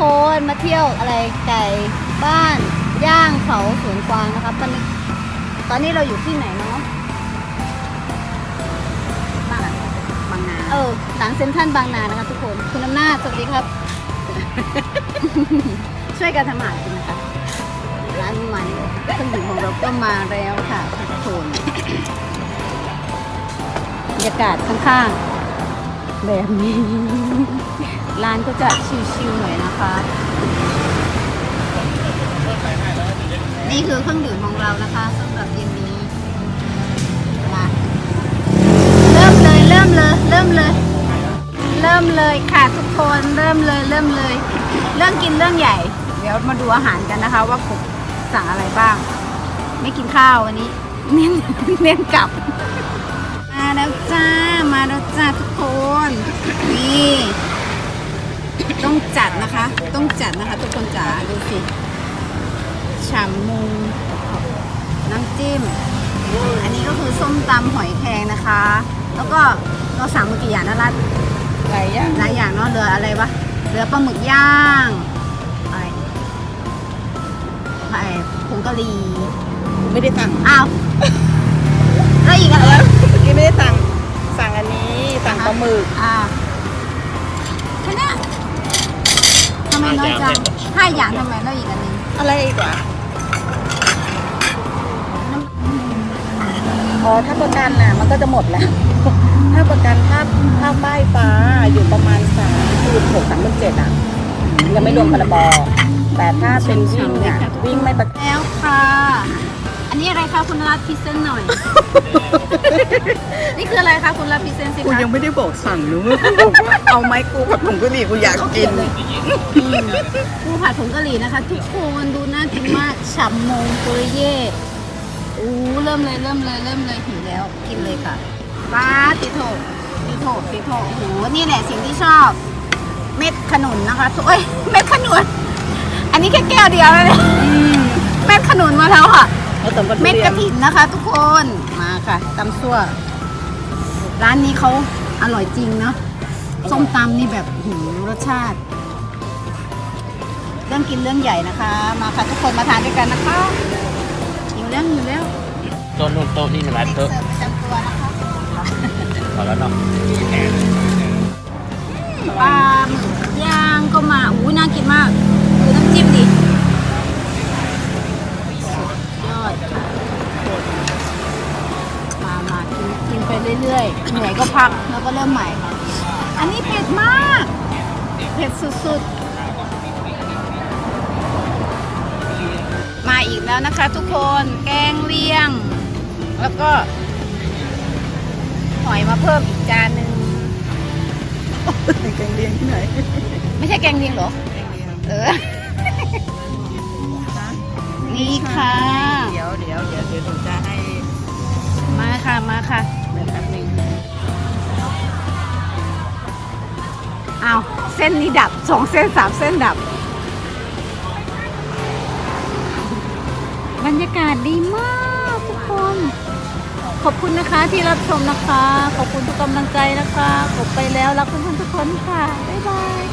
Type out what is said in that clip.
คนมาเที่ยวอะไรไก่บ้านย่างเขาสวนกวางนะคะตอนนี้ตอนนี้เราอยู่ที่ไหนเนาะบ้านบางนาเออหลังเซ็นทรัลบางนานะคะทุกคนคุณอำนาจสวัสดีครับ ช่วยกันทำอาหารกินนะคะร้านใหม่เครื่องดื่มของเราก็มาแล้วค่ะทุกคนบรรยากาศข้างๆแบบนี้ร้านก็จะชิวๆหน่อยนะคะ นี่คือเครื่องดื่มของเรานะคะสำหรับเย็นนี้มาเริ่มเลยเริ่มเลยเริ่มเลย เริ่มเลยค่ะทุกคนเริ่มเลยเริ่มเลย เรื่องกินเรื่องใหญ่ เดี๋ยวมาดูอาหารกันนะคะ ว่าผมสั่งอะไรบ้าง ไม่กินข้าววันนี้เน้นเน้นกลับ มาแล้วจ้ามาแล้วจ้าทุกคน สิฉ่ำมุงน้ำจิ้ม อันนี้ก็คือส้มตำหอยแครงนะคะ แล้วก็เราสั่งมากี่อย่างนะรัดหลายอย่างหลายอย่างเนาะเหลืออะไรวะเหลือปลาหมึกย่างอะไรอะไรผงกะหรี่ไม่ได้สั่งอ้าวแล้วอีกอะไรเมื่อกี้ไม่ได้สั่งสั่ง ห้าอย่างทำไมแล้วอีกอันหนึงอะไรอีกอะอ๋อถ้าประกันน่ะมันก็จะหมดแล้ว ถ้าประกันถ้าถ้าป้ายฟ้าอยู่ประมาณสามคูณหกสามคูณเจ็ดอะยังไม่รวมพรบแต่ถ้าเป็นวิ่งอะวิ่งไม่ประกัน แล้วค่ะ อันนี้อะไรคะคุณรัฐพรีเซนต์หน่อย นี่คืออะไรคะคุณรัฐพรีเซนต์สิกูคะยังไม่ได้บอกสั่งหนูเอาไหมกูกับผงกะหรี่กูอยากกินอืมปูผัดผงกะหรี่นะคะ ทุกคนดูน่ากินมากฉ่ำมงปุริเย่อู้เริ่มเลยเริ่มเลยเริ่มเลยหิวแล้วกินเลยค่ะป้าติโถติโถติโถโอ้โหนี่แหละสิ่งที่ชอบ เม็ดขนุนนะคะทุกเอ้ยเม็ดขนุน อันนี้แค่แก้วเดียวเลยเม็ดขนุนมาแล้วค่ะ ผสมกับทุเม็ดเรีกยระน ถินนะคะ ทุกคนมาค่ะตำซั่ว ร้านนี้เขาอร่อยจริงเนาะส้มตำนี่แบบหืมรสชาติ เรื่องกินเรื่องใหญ่นะคะ มาค่ะทุกคนมาทานด้วยกันนะคะหิวแล้วหิวแล้วโต๊ะนู่นโต๊ะนี่นะร้านเด็กโต๊ะเสิร์ฟประจำตัวนะคะ พอแล้วเนาะ รื่อยๆ เหนื่อยก็พักแล้วก็เริ่มใหม่ค่ะอันนี้เผ็ดมาก เผ็ดสุดๆ มาอีกแล้วนะคะทุกคนแกงเลียง แล้วก็หอยมาเพิ่มอีกจานหนึ่งแกงเลียงที่ไหน ไม่ใช่แกงเลียงเหรอ เออ นี่ค่ะ เดี๋ยวเดี๋ยวเดี๋ยวเดี๋ยวหนูจะให้ มาค่ะ มาค่ะ ส้นนี้ดับสองเส้นสามเส้นดับ บรรยากาศดีมากทุกคน ขอบคุณนะคะที่รับชมนะคะ ขอบคุณทุกกำลังใจนะคะกบไปแล้วรักเพื่อนๆทุกคนค่ะ บ๊ายบาย